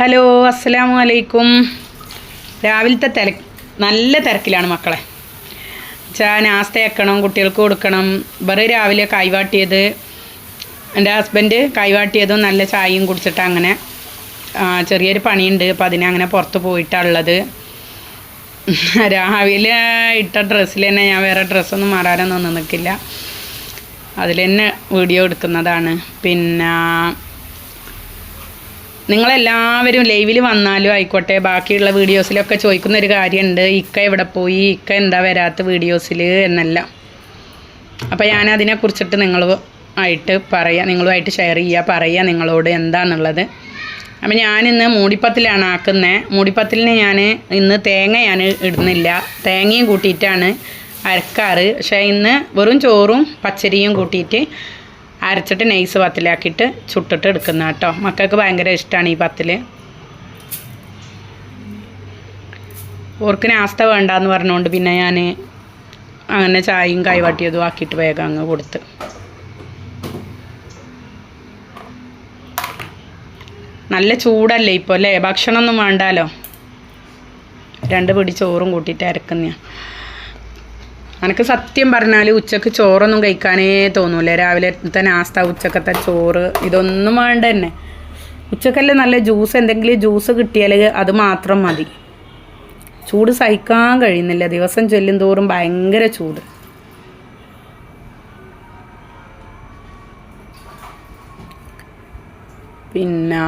Hello അസ്സലാമു അലൈക്കും രാവിലത്തെ തിര നല്ല തിരക്കിലാണ് മക്കളെ. ചാ നാസ്ത വെക്കണം കുട്ടികൾക്ക് കൊടുക്കണം. വെറു രാവിലെ കൈവാട്ടിയത് എന്റെ ഹസ്ബൻഡ് കൈവാട്ടിയതും നല്ല ചായയും കുടിച്ചിട്ട് അങ്ങനെ ചെറിയൊരു പണിയുണ്ട്. അപ്പം അതിനെ അങ്ങനെ പുറത്ത് പോയിട്ടുള്ളത് രാവിലെ ഇട്ട ഡ്രസ്സിൽ തന്നെ ഞാൻ വേറെ ഡ്രസ്സൊന്നും മാറാനൊന്നും നിൽക്കില്ല അതിൽ തന്നെ വീഡിയോ എടുക്കുന്നതാണ്. പിന്നെ നിങ്ങളെല്ലാവരും ലൈവിൽ വന്നാലും ആയിക്കോട്ടെ ബാക്കിയുള്ള വീഡിയോസിലൊക്കെ ചോദിക്കുന്ന ഒരു കാര്യമുണ്ട് ഇക്ക എവിടെ പോയി? ഇക്ക എന്താ വരാത്ത വീഡിയോസിൽ എന്നല്ല. അപ്പോൾ ഞാൻ അതിനെക്കുറിച്ചിട്ട് നിങ്ങൾ ആയിട്ട് പറയാം നിങ്ങളുമായിട്ട് ഷെയർ ചെയ്യുക പറയുക നിങ്ങളോട് എന്താണെന്നുള്ളത് അപ്പം ഞാനിന്ന് മൂടിപ്പത്തിലാണ് ആക്കുന്നത് മൂടിപ്പത്തിലിന് ഞാൻ ഇന്ന് തേങ്ങ ഞാൻ ഇടുന്നില്ല. തേങ്ങയും കൂട്ടിയിട്ടാണ് അരക്കാറ്. പക്ഷേ ഇന്ന് വെറും ചോറും പച്ചരിയും കൂട്ടിയിട്ട് അരച്ചിട്ട് നൈസ് പത്തിലാക്കിയിട്ട് ചുട്ടിട്ട് എടുക്കുന്ന കേട്ടോ. മക്കൾക്ക് ഭയങ്കര ഇഷ്ടമാണ് ഈ പത്തിൽ ഓർക്ക് നാസ്ത വേണ്ടാന്ന് പറഞ്ഞുകൊണ്ട് പിന്നെ ഞാൻ അങ്ങനെ ചായയും കൈവാട്ടിയതും ആക്കിയിട്ട് വേഗം അങ്ങ് കൊടുത്ത്. നല്ല ചൂടല്ലേ ഇപ്പോൾ അല്ലേ? ഭക്ഷണമൊന്നും വേണ്ടാലോ? രണ്ട് പിടി ചോറും കൂട്ടിയിട്ട് അരക്കുന്ന എനിക്ക് സത്യം പറഞ്ഞാൽ ഉച്ചയ്ക്ക് ചോറൊന്നും കഴിക്കാനേ തോന്നൂല. തന്നെ നാസ്ത ഉച്ചക്കത്തെ ചോറ് ഇതൊന്നും വേണ്ട തന്നെ. ഉച്ചക്കല്ലേ നല്ല ജ്യൂസ് എന്തെങ്കിലും ജ്യൂസ് കിട്ടിയാൽ അത് മാത്രം മതി. ചൂട് സഹിക്കാൻ കഴിയുന്നില്ല. ദിവസം ചൊല്ലും തോറും ഭയങ്കര ചൂട്. പിന്നെ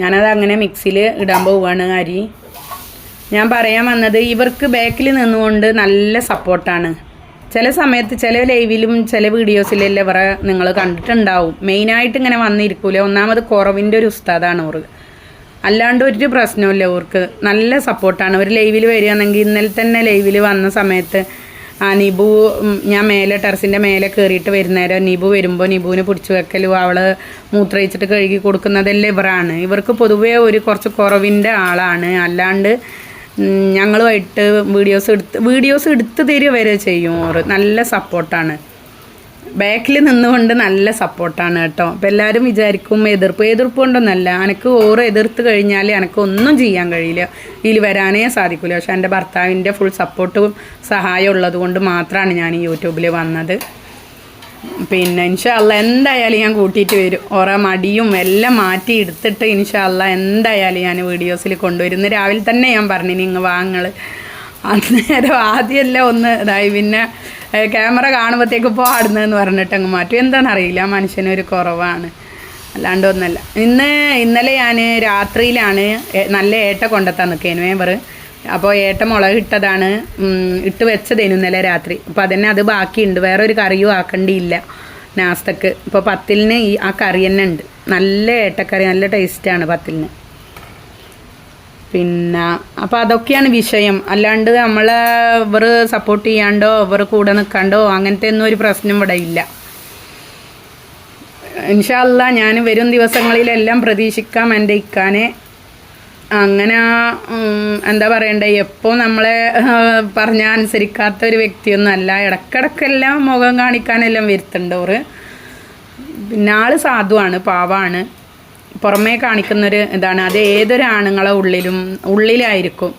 ഞാനത് അങ്ങനെ മിക്സിയിൽ ഇടാൻ പോവുകയാണ് അരി. ഞാൻ പറയാൻ വന്നത് ഇവർക്ക് ബാക്കിൽ നിന്നുകൊണ്ട് നല്ല സപ്പോർട്ടാണ് ചില സമയത്ത് ചില ലൈവിലും ചില വീഡിയോസിലെല്ലാം ഇവരെ നിങ്ങൾ കണ്ടിട്ടുണ്ടാവും. മെയിനായിട്ട് ഇങ്ങനെ വന്നിരിക്കൂല. ഒന്നാമത് കുറവിന്റെ ഒരു ഉസ്താദാണ് ഓർ അല്ലാണ്ട് ഒരു പ്രശ്നമില്ല ഓർക്ക്. നല്ല സപ്പോർട്ടാണ് ഒരു ലൈവിൽ വരികയാണെങ്കിൽ ഇന്നലെ തന്നെ ലൈവിൽ വന്ന സമയത്ത് ആ നിബു ഞാൻ മേലെ ടെറസിന്റെ മേലെ കയറിയിട്ട് വരുന്നേരം നിബു വരുമ്പോൾ നിബുവിനെ പിടിച്ചു വെക്കലും അവൾ മൂത്രയിച്ചിട്ട് കഴുകി കൊടുക്കുന്നതെല്ലാം ഇവരാണ്. ഇവർക്ക് പൊതുവേ ഒരു കുറച്ച് കുറവിന്റെ ആളാണ്. അല്ലാണ്ട് ഞങ്ങളുമായിട്ട് വീഡിയോസ് എടുത്ത് വീഡിയോസ് എടുത്ത് തരിക വരെ ചെയ്യും ഓറ്. നല്ല സപ്പോർട്ടാണ് ബാക്കിൽ നിന്നുകൊണ്ട് നല്ല സപ്പോർട്ടാണ് കേട്ടോ. അപ്പം എല്ലാവരും വിചാരിക്കും എതിർപ്പ്. എതിർപ്പ് കൊണ്ടൊന്നല്ല. എനിക്ക് ഓറ് എതിർത്ത് കഴിഞ്ഞാൽ എനിക്ക് ഒന്നും ചെയ്യാൻ കഴിയില്ല. ഇതിൽ വരാനേ സാധിക്കില്ല പക്ഷെ എന്റെ ഭർത്താവിന്റെ ഫുൾ സപ്പോർട്ടും സഹായം ഉള്ളത് കൊണ്ട് മാത്രമാണ് ഞാൻ യൂട്യൂബിൽ വന്നത്. പിന്നെ ഇൻഷാല്ല എന്തായാലും ഞാൻ കൂട്ടിയിട്ട് വരും. ഓരോ മടിയും എല്ലാം മാറ്റി എടുത്തിട്ട് ഇൻഷാല്ല എന്തായാലും ഞാൻ വീഡിയോസിൽ കൊണ്ടുവരും ഇന്ന് രാവിലെ തന്നെ ഞാൻ പറഞ്ഞു നിങ്ങൾ വാങ്ങൾ അന്നേരം ആദ്യമെല്ലാം ഒന്ന് ഇതായി. പിന്നെ ക്യാമറ കാണുമ്പോഴത്തേക്ക് പാടുന്നതെന്ന് പറഞ്ഞിട്ട് അങ്ങ് മാറ്റും. എന്താണെന്നറിയില്ല മനുഷ്യനൊരു കുറവാണ്. അല്ലാണ്ട് ഒന്നല്ല. ഇന്ന് ഇന്നലെ ഞാൻ രാത്രിയിലാണ് നല്ല ഏട്ട കൊണ്ടെത്താൻ നിൽക്കേനു വേവർ അപ്പോൾ ഏട്ട മുളക് ഇട്ടതാണ് ഇട്ട് വെച്ചതേനു ഇന്നലെ രാത്രി. അപ്പോൾ അതന്നെ അത് ബാക്കിയുണ്ട്. വേറൊരു കറിയും ആക്കേണ്ടിയില്ല നാസ്തക്ക്. ഇപ്പോൾ പത്തിലിന് ഈ ആ കറി തന്നെ ഉണ്ട്. നല്ല ഏട്ടക്കറി നല്ല ടേസ്റ്റാണ് പത്തിലിന്. പിന്നെ അപ്പോൾ അതൊക്കെയാണ് വിഷയം. അല്ലാണ്ട് നമ്മൾ ഇവർ സപ്പോർട്ട് ചെയ്യാണ്ടോ ഇവർ കൂടെ നിൽക്കാണ്ടോ അങ്ങനത്തെ ഒന്നും ഒരു പ്രശ്നം ഇവിടെ ഇല്ല. ഇൻഷാല്ല ഞാൻ വരും ദിവസങ്ങളിലെല്ലാം പ്രതീക്ഷിക്കാം എന്റെ ഇക്കാനെ. അങ്ങനെ എന്താ പറയണ്ടേ എപ്പോൾ നമ്മളെ പറഞ്ഞാൽ അനുസരിക്കാത്ത ഒരു വ്യക്തിയൊന്നുമല്ല ഇടക്കിടക്കെല്ലാം മുഖം കാണിക്കാനെല്ലാം വരുത്തുണ്ട് ഓറ്. പിന്നെ ആൾ സാധുവാണ് പാവാണ്. പുറമേ കാണിക്കുന്നൊരു ഇതാണ്. അത് ഏതൊരു ആണുങ്ങളെ ഉള്ളിലും ഉള്ളിലായിരിക്കും.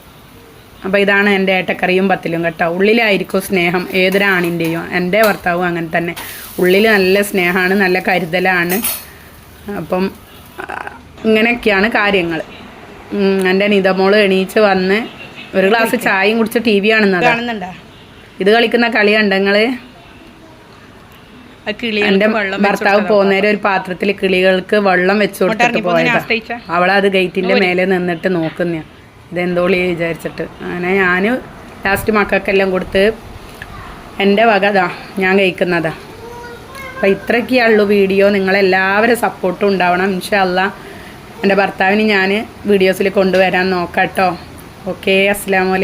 അപ്പോൾ ഇതാണ് എന്റെ ഏട്ടക്കറിയും പത്തിലും കേട്ടോ. ഉള്ളിലായിരിക്കും സ്നേഹം ഏതൊരാണിന്റെയും എന്റെ ഭർത്താവും അങ്ങനെ തന്നെ. ഉള്ളിൽ നല്ല സ്നേഹമാണ് നല്ല കരുതലാണ്. അപ്പം ഇങ്ങനെയൊക്കെയാണ് കാര്യങ്ങൾ എന്റെ നിതമോൾ എണീച്ച് വന്ന് ഒരു ഗ്ലാസ് ചായയും കുടിച്ച് ടി വി കാണുന്നത്. ഇത് കളിക്കുന്ന കളി കണ്ടങ്ങൾ? എന്റെ ഭർത്താവ് പോകുന്നേരം ഒരു പാത്രത്തിൽ കിളികൾക്ക് വെള്ളം വെച്ചു കൊടുത്തിട്ട് പോയതാ. അവളത് ഗേറ്റിന്റെ മേലെ നിന്നിട്ട് നോക്കുന്ന. ഇതെന്തോളി വിചാരിച്ചിട്ട്. അങ്ങനെ ഞാൻ ലാസ്റ്റ് മക്കൾക്കെല്ലാം കൊടുത്ത് എന്റെ വകതാ ഞാൻ കഴിക്കുന്നതാ. അപ്പം ഇത്രയൊക്കെയുള്ളൂ വീഡിയോ. നിങ്ങളെല്ലാവരും സപ്പോർട്ടും ഉണ്ടാവണം. ഇൻഷല്ല എന്റെ ഭർത്താവിന് ഞാൻ വീഡിയോസിൽ കൊണ്ടുവരാൻ നോക്കാം കേട്ടോ ഓക്കെ അസ്സാം വലൈക്കും